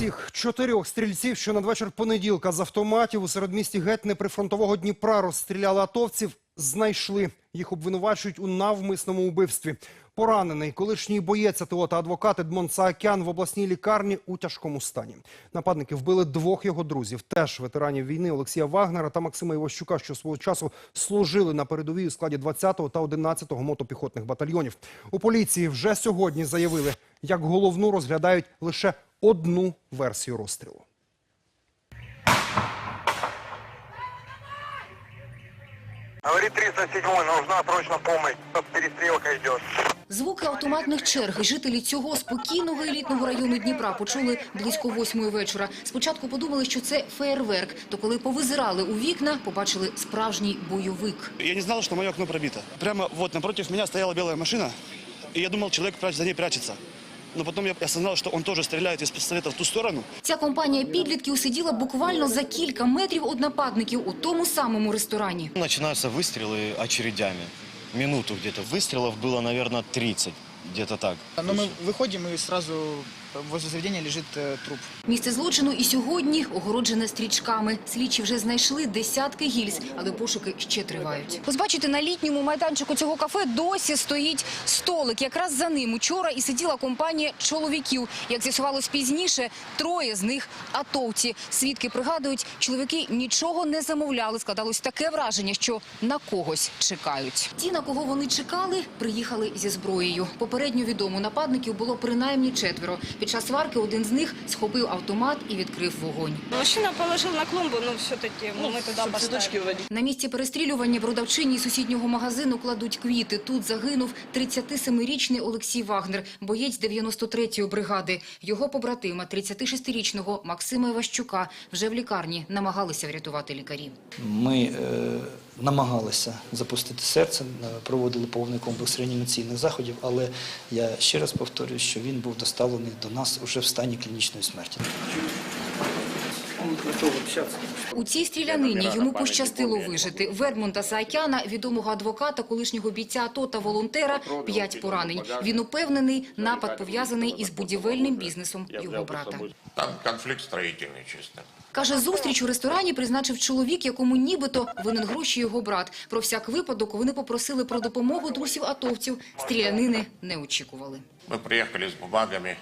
Усіх чотирьох стрільців, що надвечір понеділка з автоматів у середмісті геть неприфронтового Дніпра розстріляли атовців, знайшли. Їх обвинувачують у навмисному убивстві. Поранений колишній боєць АТО та адвокат Едмон Саакян в обласній лікарні у тяжкому стані. Нападники вбили двох його друзів, теж ветеранів війни Олексія Вагнера та Максима Іващука, що свого часу служили на передовій у складі 20-го та 11-го мотопіхотних батальйонів. У поліції вже сьогодні заявили, як головну розглядають лише одну версію розстрілу. Говорит 307 нужна срочно помощь. Перестрелка идет. Звуки автоматних черг жителі цього спокійного елітного району Дніпра почули близько восьмої вечора. Спочатку подумали, що це феєрверк, то коли повизирали у вікна, побачили справжній бойовик. Я не знал, что мое окно пробито. Прямо вот напротив меня стояла белая машина, и я думал, человек прач- за ней прячется Но потом я осознал, что он тоже стреляет из пистолета в ту сторону. Ця компанія підлітків сиділа буквально за кілька метрів від нападників у тому самому ресторані. Начинаются выстрелы очередями. Минуту где-то. Выстрелов было, наверное, 30. Где-то так. Но мы выходим, и сразу возле заведения лежит э, труп. Місце злочину і сьогодні огороджене стрічками. Слідчі вже знайшли десятки гільз, але пошуки ще тривають. Ось бачите, на літньому майданчику цього кафе досі стоїть столик. Якраз за ним учора і сиділа компанія чоловіків. Як з'ясувалось пізніше, троє з них атовці. Свідки пригадують, чоловіки нічого не замовляли. Складалось таке враження, що на когось чекають. Ті, на кого вони чекали, приїхали зі зброєю. Попередньо відомо, нападників було принаймні четверо. Під час сварки один з них схопив автомат і відкрив вогонь. Мужчина положил на клумбу, но все-таки мы туда поставили. На місці перестрілювання продавчині сусіднього магазину кладуть квіти. Тут загинув 37-річний Олексій Вагнер, боєць 93-ї бригади. Його побратима, 36-річного Максима Іващука, вже в лікарні намагалися врятувати лікарі. Ми е, намагалися запустити серце, е, проводили повний комплекс реанімаційних заходів, але я ще раз повторюю, що він був доставлений до нас уже в стані клінічної смерті. У цій стрілянині йому пощастило вижити. Вермонта Саакяна, відомого адвоката, колишнього бійця АТО та волонтера, п'ять поранень. Він упевнений, напад пов'язаний із будівельним бізнесом його брата. Там конфликт строительный, чисто. Каже, зустріч у ресторані призначив чоловік, якому нібито винен гроші його брат. Про всяк випадок вони попросили про допомогу друзів атовців. Стрілянини не очікували. Мы приехали с бумагами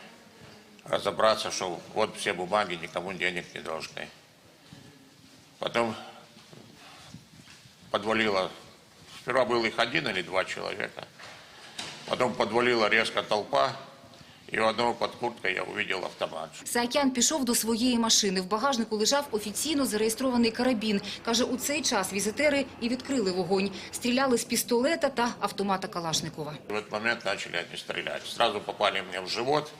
разобраться, что вот все бумаги, никому денег не должны. Потом подвалило, сперва был их один или два человека, потом подвалила резко толпа, и у одного под курткой я увидел автомат. Саакян пішов до своєї машини. В багажнику лежав офіційно зареєстрований карабін. Каже, у цей час візитери і відкрили вогонь. Стріляли з пістолета та автомата Калашникова. В этот момент начали они стрелять. Сразу попали мне в живот.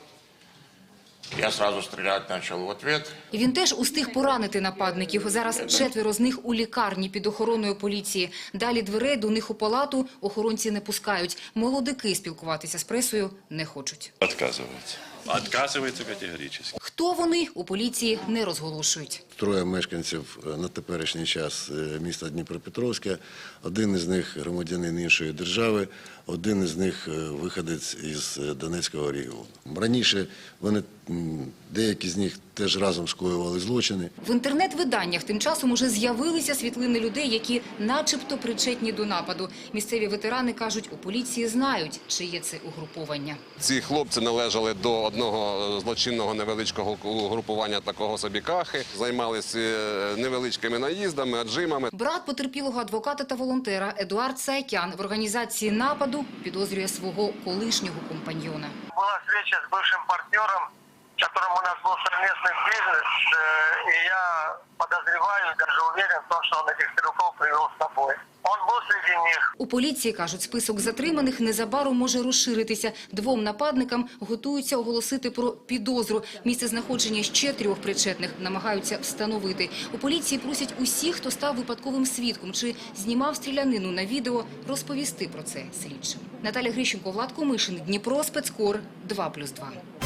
Я сразу стріляти почав в ответ. Він теж устиг поранити нападників. Зараз четверо з них у лікарні під охороною поліції. Далі дверей до них у палату охоронці не пускають. Молодики спілкуватися з пресою не хочуть. Отказывается. Отказывается категорически. Хто вони у поліції не розголошують. Троє мешканців на теперішній час е, міста Дніпропетровська. Один із них громадянин іншої держави, один із них е, виходець із е, Донецького регіону. Раніше вони деякі з них теж разом скоювали злочини. В інтернет-виданнях тим часом уже з'явилися світлини людей, які начебто причетні до нападу. Місцеві ветерани кажуть, у поліції знають, чи є це угруповання. Ці хлопці належали до одного е, злочинного невеличкого угрупування такого собі кахи, займалися е, невеличкими наїздами, аджимами. Брат потерпілого адвоката та волонтера Едуард Сайкян в організації нападу підозрює свого колишнього компаньйона. Була встреча з бывшим партнером, с которым у нас был совместный бизнес, э, и я подозреваю, даже уверен в том, что он этих стрелков привел с собой. Он был среди них. У поліції кажуть, список затриманих незабаром може розширитися. Двом нападникам готуються оголосити про підозру. Місце знаходження ще трьох причетних намагаються встановити. У поліції просять усіх, хто став випадковим свідком чи знімав стрілянину на відео, розповісти про це слідчим. Наталя Грищенко, Влад Комишин, Дніпро, спецкор 2+,2.